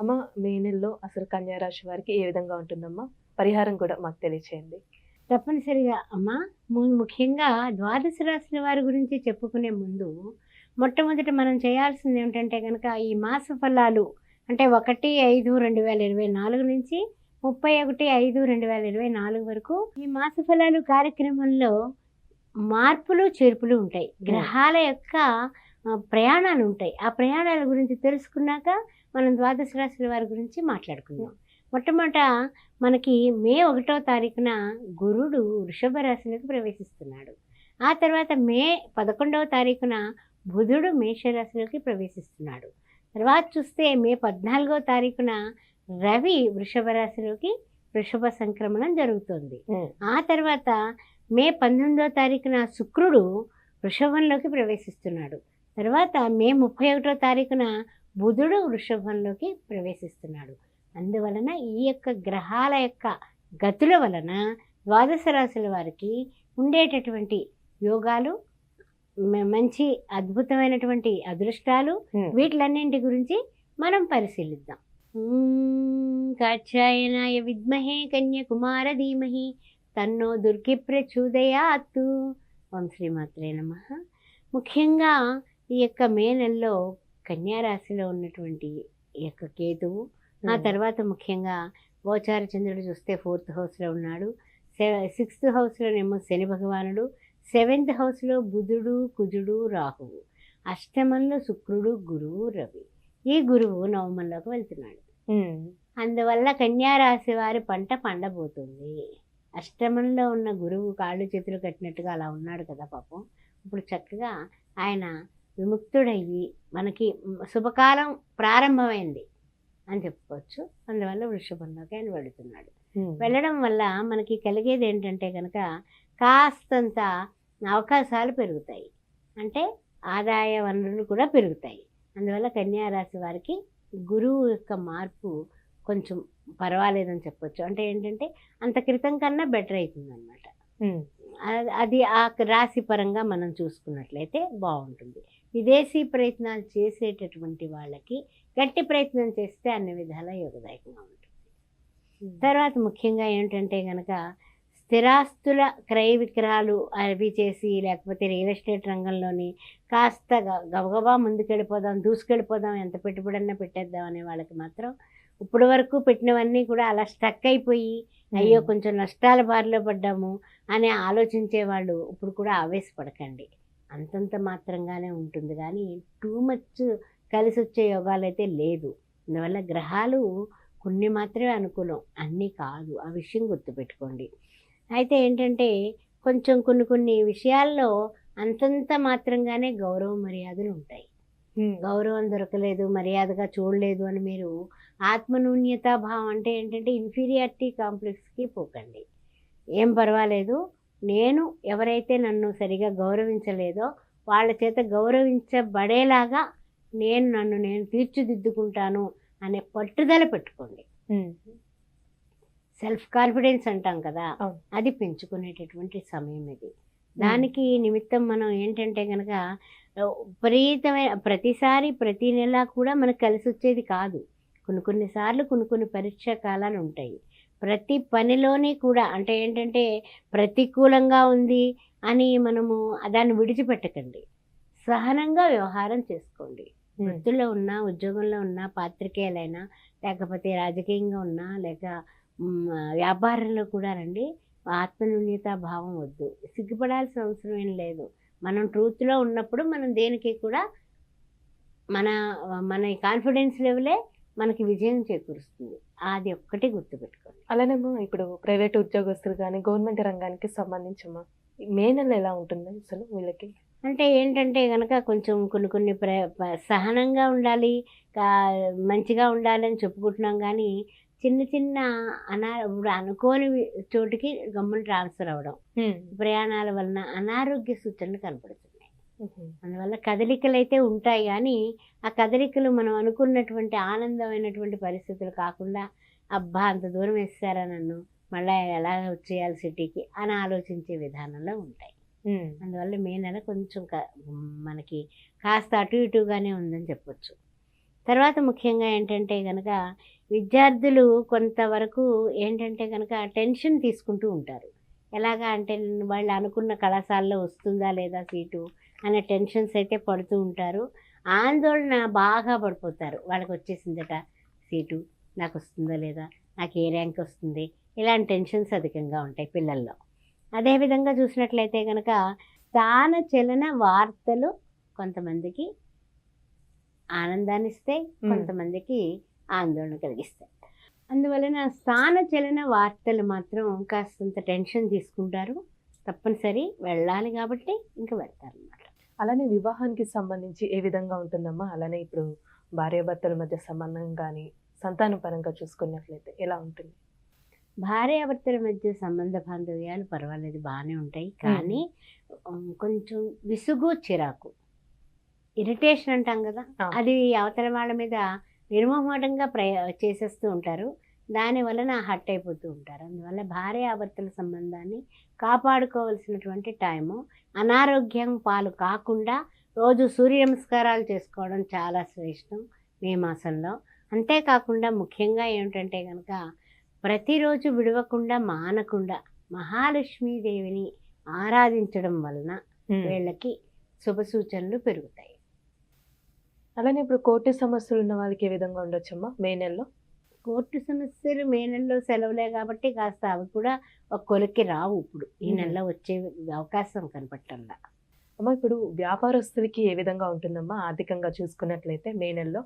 అమ్మ మే నెలలో అసలు కన్యా రాశి వారికి ఏ విధంగా ఉంటుందమ్మా? పరిహారం కూడా మాకు తెలియచేయండి. తప్పనిసరిగా అమ్మా ము- ముఖ్యంగా ద్వాదశ రాశుల వారి గురించి చెప్పుకునే ముందు మొట్టమొదట మనం చేయాల్సింది ఏమిటంటే కనుక ఈ మాస ఫలాలు అంటే ఒకటి ఐదు రెండు వేల ఇరవై నాలుగు నుంచి ముప్పై ఒకటి ఐదు రెండు వేల ఇరవై నాలుగు వరకు ఈ మాస ఫలాలు కార్యక్రమంలో మార్పులు చేర్పులు ఉంటాయి. గ్రహాల యొక్క ప్రయాణాలు ఉంటాయి. ఆ ప్రయాణాల గురించి తెలుసుకున్నాక మనం ద్వాదశ రాశుల వారి గురించి మాట్లాడుకుందాం. మొట్టమొదట మనకి మే ఒకటో తారీఖున గురుడు వృషభ రాశిలోకి ప్రవేశిస్తున్నాడు. ఆ తర్వాత మే పదకొండవ తారీఖున బుధుడు మేషరాశిలోకి ప్రవేశిస్తున్నాడు. తర్వాత చూస్తే మే పద్నాలుగో తారీఖున రవి వృషభ రాశిలోకి వృషభ సంక్రమణం జరుగుతుంది. ఆ తర్వాత మే పంతొమ్మిదో తారీఖున శుక్రుడు వృషభంలోకి ప్రవేశిస్తున్నాడు. తర్వాత మే ముప్పై ఒకటో తారీఖున బుధుడు వృషభంలోకి ప్రవేశిస్తున్నాడు. అందువలన ఈ యొక్క గ్రహాల యొక్క గతుల వలన ద్వాదశ రాశుల వారికి ఉండేటటువంటి యోగాలు మంచి అద్భుతమైనటువంటి అదృష్టాలు. వీటిలన్నింటి గురించి మనం పరిశీలిద్దాం. కాక్షాయనాయ విద్మహే కన్యకుమార ధీమహి తన్నో దుర్గి ప్రచోదయాత్తు ఓం శ్రీమాత్రే నమ. ముఖ్యంగా ఈ యొక్క మే నెలలో కన్యా రాశిలో ఉన్నటువంటి ఈ యొక్క కేతువు ఆ. తర్వాత ముఖ్యంగా గోచార చంద్రుడు చూస్తే ఫోర్త్ హౌస్లో ఉన్నాడు. సిక్స్త్ హౌస్లోనేమో శని భగవానుడు సెవెంత్ హౌస్లో బుధుడు కుజుడు రాహువు అష్టమంలో శుక్రుడు గురువు రవి. ఈ గురువు నవమంలోకి వెళ్తున్నాడు. అందువల్ల కన్యా రాశి వారి పంట పండబోతుంది. అష్టమంలో ఉన్న గురువు కాళ్ళు చేతులు కట్టినట్టుగా అలా ఉన్నాడు కదా పాపం. ఇప్పుడు చక్కగా ఆయన విముక్తుడయ్యి మనకి శుభకాలం ప్రారంభమైంది అని చెప్పుకోవచ్చు. అందువల్ల వృషభంలోకి ఆయన వెళుతున్నాడు. వెళ్ళడం వల్ల మనకి కలిగేది ఏంటంటే కనుక కాస్తంత అవకాశాలు పెరుగుతాయి. అంటే ఆదాయ వనరులు కూడా పెరుగుతాయి. అందువల్ల కన్యా రాశి వారికి గురువు యొక్క మార్పు కొంచెం పర్వాలేదని చెప్పొచ్చు. అంటే ఏంటంటే అంత క్రితం కన్నా బెటర్ అవుతుంది అనమాట. అది ఆ రాశి పరంగా మనం చూసుకున్నట్లయితే బాగుంటుంది. విదేశీ ప్రయత్నాలు చేసేటటువంటి వాళ్ళకి గట్టి ప్రయత్నం చేస్తే అన్ని విధాలా యోగదాయకంగా ఉంటుంది. తర్వాత ముఖ్యంగా ఏంటంటే కనుక స్థిరాస్తుల క్రయ విక్రయాలు అవి చేసి లేకపోతే రియల్ ఎస్టేట్ రంగంలోని కాస్త గ- గబగబా ముందుకెళ్ళిపోదాం దూసుకెళ్ళిపోదాం ఎంత పెట్టుబడన్నా పెట్టేద్దాం అనే వాళ్ళకి మాత్రం ఇప్పటి వరకు పెట్టినవన్నీ కూడా అలా స్టక్ అయిపోయి అయ్యో కొంచెం నష్టాల బారిలో పడ్డాము అని ఆలోచించే వాళ్ళు ఇప్పుడు కూడా ఆవేశపడకండి. అంతంత మాత్రంగానే ఉంటుంది. కానీ టూ మచ్ కలిసి వచ్చే యోగాలు అయితే లేదు. అందువల్ల గ్రహాలు కొన్ని మాత్రమే అనుకూలం అన్నీ కాదు. ఆ విషయం గుర్తుపెట్టుకోండి. అయితే ఏంటంటే కొంచెం కొన్ని కొన్ని విషయాల్లో అంతంత మాత్రంగానే గౌరవ మర్యాదలు ఉంటాయి. గౌరవం దొరకలేదు మర్యాదగా చూడలేదు అని మీరు ఆత్మనూన్యతా భావం అంటే ఏంటంటే ఇన్ఫీరియారిటీ కాంప్లెక్స్కి పోకండి. ఏం పర్వాలేదు. నేను ఎవరైతే నన్ను సరిగా గౌరవించలేదో వాళ్ళ చేత గౌరవించబడేలాగా నేను నన్ను నేను తీర్చిదిద్దుకుంటాను అనే పట్టుదల పెట్టుకోండి. సెల్ఫ్ కాన్ఫిడెన్స్ అంటాం కదా. అది పెంచుకునేటటువంటి సమయం ఇది. దానికి నిమిత్తం మనం ఏంటంటే కనుక విపరీతమైన ప్రతిసారి ప్రతి నెల కూడా మనకు కలిసి వచ్చేది కాదు. కొన్ని కొన్నిసార్లు కొన్ని కొన్ని పరీక్షా కాలాలు ఉంటాయి. ప్రతి పనిలోని కూడా అంటే ఏంటంటే ప్రతికూలంగా ఉంది అని మనము దాన్ని విడిచిపెట్టకండి. సహనంగా వ్యవహారం చేసుకోండి. వృత్తిలో ఉన్నా ఉద్యోగంలో ఉన్నా పాత్రికేయులైనా లేకపోతే రాజకీయంగా ఉన్నా లేక వ్యాపారంలో కూడా రండి. ఆత్మన్యూన్యతా భావం వద్దు. సిగ్గుపడాల్సిన అవసరం ఏం లేదు. మనం ట్రూత్లో ఉన్నప్పుడు మనం దేనికి కూడా మన మన కాన్ఫిడెన్స్ లెవెలే మనకి విజయం చేకూరుస్తుంది. అది ఒక్కటి గుర్తుపెట్టుకోండి. అలానేమో ఇప్పుడు ప్రైవేట్ ఉద్యోగస్తులు కానీ గవర్నమెంట్ రంగానికి సంబంధించమ్మా మే నెల ఎలా ఉంటుంది అసలు వీళ్ళకి? అంటే ఏంటంటే కనుక కొంచెం కొన్ని కొన్ని ప్ర సహనంగా ఉండాలి మంచిగా ఉండాలని చెప్పుకుంటున్నాం కానీ చిన్న చిన్న అనా ఇప్పుడు అనుకోని చోటుకి గమ్మున ట్రాన్స్ఫర్ అవ్వడం. ప్రయాణాల వలన అనారోగ్య సూచనలు కనపడుతున్నాయి అందువల్ల కదలికలు అయితే ఉంటాయి కానీ ఆ కదలికలు మనం అనుకున్నటువంటి ఆనందమైనటువంటి పరిస్థితులు కాకుండా అబ్బా అంత దూరం వేస్తారా నన్ను మళ్ళీ ఎలా వచ్చేయాలి సిటీకి అని ఆలోచించే విధానంలో ఉంటాయి. అందువల్ల మే నెల కొంచెం మనకి కాస్త అటు ఇటుగానే ఉందని చెప్పొచ్చు. తర్వాత ముఖ్యంగా ఏంటంటే కనుక విద్యార్థులు కొంతవరకు ఏంటంటే కనుక టెన్షన్ తీసుకుంటూ ఉంటారు. ఎలాగా అంటే వాళ్ళు అనుకున్న కళాశాలలో వస్తుందా లేదా సీటు అనే టెన్షన్స్ అయితే పడుతూ ఉంటారు. ఆందోళన బాగా పడిపోతారు. వాళ్ళకి వచ్చేసిందట సీటు నాకు వస్తుందా లేదా? నాకు ఏ ర్యాంక్ వస్తుంది. ఇలాంటి టెన్షన్స్ అధికంగా ఉంటాయి పిల్లల్లో. అదేవిధంగా చూసినట్లయితే కనుక స్థాన చలన వార్తలు కొంతమందికి ఆనందాన్ని ఇస్తాయి కొంతమందికి ఆందోళన కలిగిస్తాయి. అందువలన స్థాన చలన వార్తలు మాత్రం కాస్తంత టెన్షన్ తీసుకుంటారు. తప్పనిసరి వెళ్ళాలి కాబట్టి ఇంకా వెళ్తారు అన్నమాట అలానే వివాహానికి సంబంధించి ఏ విధంగా ఉంటుందమ్మా? అలానే ఇప్పుడు భార్యాభర్తల మధ్య సంబంధం కానీ సంతాన పరంగా చూసుకున్నట్లయితే ఎలా ఉంటుంది? భార్యాభర్తల మధ్య సంబంధ బాంధవ్యాలు పర్వాలేదు బాగానే ఉంటాయి. కానీ కొంచెం విసుగు చిరాకు ఇరిటేషన్ అంటాం కదా. అది అవతల వాళ్ళ మీద నిర్మోహమాటంగా ప్రయ చేసేస్తూ ఉంటారు. దాని వలన హట్ అయిపోతూ ఉంటారు. అందువల్ల భార్యాభర్తల సంబంధాన్ని కాపాడుకోవాల్సినటువంటి టైము అనారోగ్యం పాలు కాకుండా రోజు సూర్య నమస్కారాలు చేసుకోవడం చాలా శ్రేష్టం మే మాసంలో. అంతేకాకుండా ముఖ్యంగా ఏమిటంటే కనుక ప్రతిరోజు విడవకుండా మానకుండా మహాలక్ష్మీదేవిని ఆరాధించడం వలన వీళ్ళకి శుభ సూచనలు పెరుగుతాయి. అలానే ఇప్పుడు కోర్టు సమస్యలు ఉన్న వాళ్ళకి ఏ విధంగా ఉండొచ్చమ్మా? మే నెలలో? కోర్టు సమస్యలు మే నెలలో సెలవులే కాబట్టి కాస్త అవి కూడా ఒక కొలిక్కి రావు ఇప్పుడు. ఈ. నెలలో వచ్చే అవకాశం కనపట్టంలా అమ్మా ఇప్పుడు వ్యాపారస్తులకి ఏ విధంగా ఉంటుందమ్మా? ఆర్థికంగా చూసుకున్నట్లయితే మే నెలలో?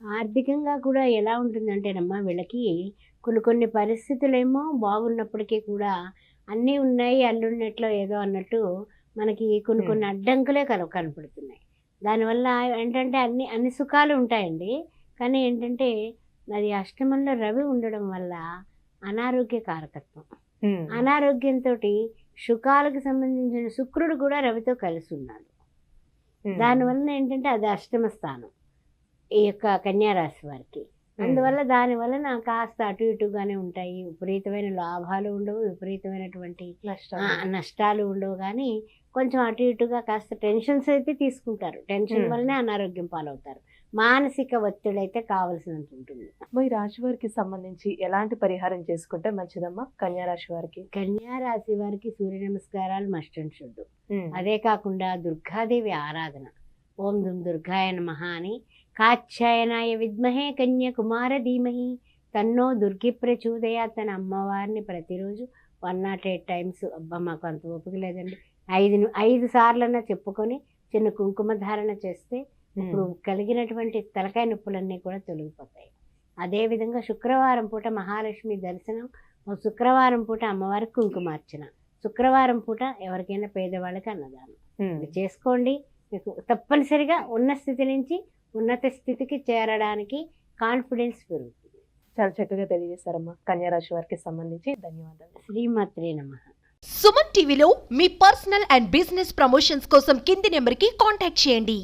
ఆర్థికంగా కూడా ఎలా ఉంటుందంటేనమ్మా వీళ్ళకి కొన్ని కొన్ని పరిస్థితులేమో బాగున్నప్పటికీ కూడా అన్నీ ఉన్నాయి అల్లున్నట్లో ఏదో అన్నట్టు మనకి కొన్ని. కొన్ని అడ్డంకులే కన కనపడుతున్నాయి. దానివల్ల ఏంటంటే అన్ని అన్ని సుఖాలు ఉంటాయండి. కానీ ఏంటంటే అది అష్టమంలో రవి ఉండడం వల్ల అనారోగ్య కారకత్వం. అనారోగ్యంతో సుఖాలకు సంబంధించిన శుక్రుడు కూడా రవితో కలిసి ఉన్నాడు దానివల్ల ఏంటంటే అది అష్టమ స్థానం. ఈ యొక్క కన్యారాశి వారికి. అందువల్ల దాని వలన కాస్త అటు ఇటుగానే ఉంటాయి. విపరీతమైన లాభాలు ఉండవు విపరీతమైనటువంటి నష్టాలు ఉండవు. కానీ కొంచెం అటు ఇటుగా కాస్త టెన్షన్స్ అయితే తీసుకుంటారు. టెన్షన్. వల్లనే అనారోగ్యం పాలవుతారు. మానసిక ఒత్తిడి అయితే కావలసినంత ఉంటుంది ఈ రాశి వారికి సంబంధించి ఎలాంటి పరిహారం చేసుకుంటే మంచిదమ్మా? కన్యా రాశి వారికి? కన్యా రాశి వారికి సూర్య నమస్కారాలు మస్ట్ అండ్ షుడ్. అదే కాకుండా దుర్గాదేవి ఆరాధన. ఓం దుం దుర్గాయ నమః అని కాచ్యాయనాయ విద్మహే కన్యాకుమార ధీమహి. తన్నో దుర్గి ప్రచోదయ తన అమ్మవారిని ప్రతిరోజు వన్ నాట్ ఎయిట్ టైమ్స్ అబ్బా మాకు అంత ఓపిక లేదండి. ఐదు ఐదు సార్లన్నా చెప్పుకొని చిన్న కుంకుమ ధారణ చేస్తే ఇప్పుడు కలిగినటువంటి తలకాయ నొప్పులన్నీ కూడా తొలగిపోతాయి. అదేవిధంగా శుక్రవారం పూట మహాలక్ష్మి దర్శనం శుక్రవారం పూట అమ్మవారికి కుంకుమార్చన. శుక్రవారం పూట ఎవరికైనా పేదవాళ్ళకి అన్నదానం. చేసుకోండి. మీకు తప్పనిసరిగా ఉన్న స్థితి నుంచి ఉన్నత స్థితికి చేరడానికి కాన్ఫిడెన్స్ పెరుగుతుంది. చాలా చక్కగా తెలియజేశారమ్మా. కన్యా రాశి వారికి సంబంధించి ధన్యవాదాలు. శ్రీమాత్రే నమ. సుమన్ టీవీలో మీ పర్సనల్ అండ్ బిజినెస్ ప్రమోషన్స్ కోసం కింది నెంబర్కి కాంటాక్ట్ చేయండి.